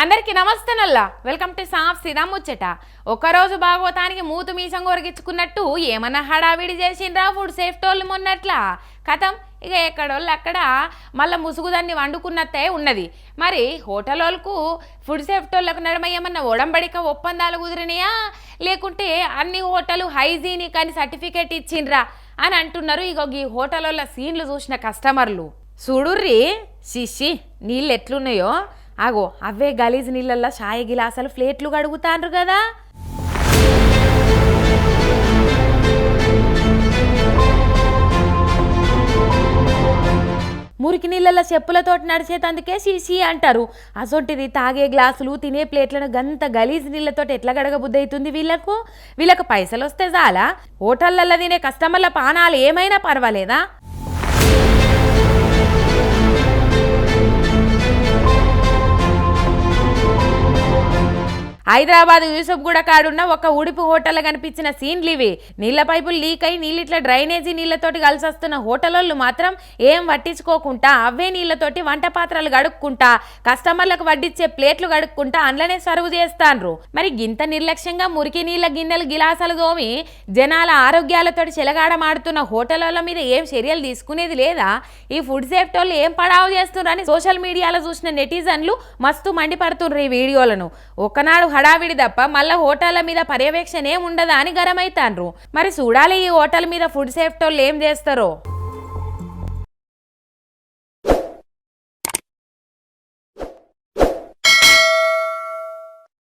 అందరికి నమస్తే నల్లా. వెల్కమ్ టు సాఫ్ శ్రీరామ్ ముచ్చట. ఒకరోజు భాగవతానికి మూతు మీసం కొరిగించుకున్నట్టు ఏమన్నా హడావిడి చేసిండ్రా ఫుడ్ సేఫ్టోళ్ళు మొన్నట్లా? కథం ఇక ఎక్కడోళ్ళు అక్కడ మళ్ళీ ముసుగుదాన్ని వండుకున్నట్టే ఉన్నది. మరి హోటల్ వాళ్ళకు ఫుడ్ సేఫ్టోళ్ళకు నడమ ఏమన్నా ఒడంబడిక ఒప్పందాలు కుదిరినాయా? లేకుంటే అన్ని హోటలు హైజీనిక్ అని సర్టిఫికేట్ ఇచ్చిండ్రా అని అంటున్నారు ఇక ఈ హోటల్ వాళ్ళ సీన్లు చూసిన కస్టమర్లు. చూడుర్రి. శిషి నీళ్ళు ఎట్లున్నాయో? ఆగో అవే గలీజ్ నీళ్ళల్లో షాయ గిలాసాలు ప్లేట్లు కడుగుతాండ్రు కదా. మురికి నీళ్ళల్లో చెప్పులతోటి నడిచేతందుకే సీసీ అంటారు. అసొంటిది తాగే గ్లాసులు తినే ప్లేట్లను గంత గలీజ్ నీళ్ళతోటి ఎట్లా గడగబుద్ధి అవుతుంది వీళ్ళకు? వీళ్ళకు పైసలు వస్తే చాలా హోటళ్ళల్లో తినే కస్టమర్ల పానాలు ఏమైనా పర్వాలేదా? హైదరాబాద్ యూసఫ్గూడ కాడున్న ఒక ఉడిపి హోటల్ కనిపించిన సీన్లు ఇవి. నీళ్ళ పైపులు లీక్ అయి నీళ్ళు ఇట్లా డ్రైనేజీ నీళ్ళతోటి కలిసి వస్తున్న హోటలోళ్ళు మాత్రం ఏం పట్టించుకోకుండా అవే నీళ్ళతోటి వంట పాత్రలు గడుక్కుంటా కస్టమర్లకు వడ్డిచ్చే ప్లేట్లు గడుక్కుంటా అందులోనే సర్వ్ చేస్తాండ్రు మరి గింత నిర్లక్ష్యంగా మురికి నీళ్ళ గిన్నెలు గిలాసాలు దోమి జనాల ఆరోగ్యాలతోటి చెలగాడమాడుతున్న హోటళ్ళ మీద ఏం చర్యలు తీసుకునేది లేదా? ఈ ఫుడ్ సేఫ్టీ వాళ్ళు ఏం పడావు చేస్తున్నారని సోషల్ మీడియాలో చూసిన నెటిజన్లు మస్తు మండిపడుతుండ్రు ఈ వీడియోలను. ఒకనాడు హడావిడి తప్ప మళ్ళీ హోటళ్ళ మీద పర్యవేక్షణ ఏం ఉండదా అని గరమైతాన్రు. మరి చూడాలి ఈ హోటల్ మీద ఫుడ్ సేఫ్టీ వాళ్ళు ఏం చేస్తారో.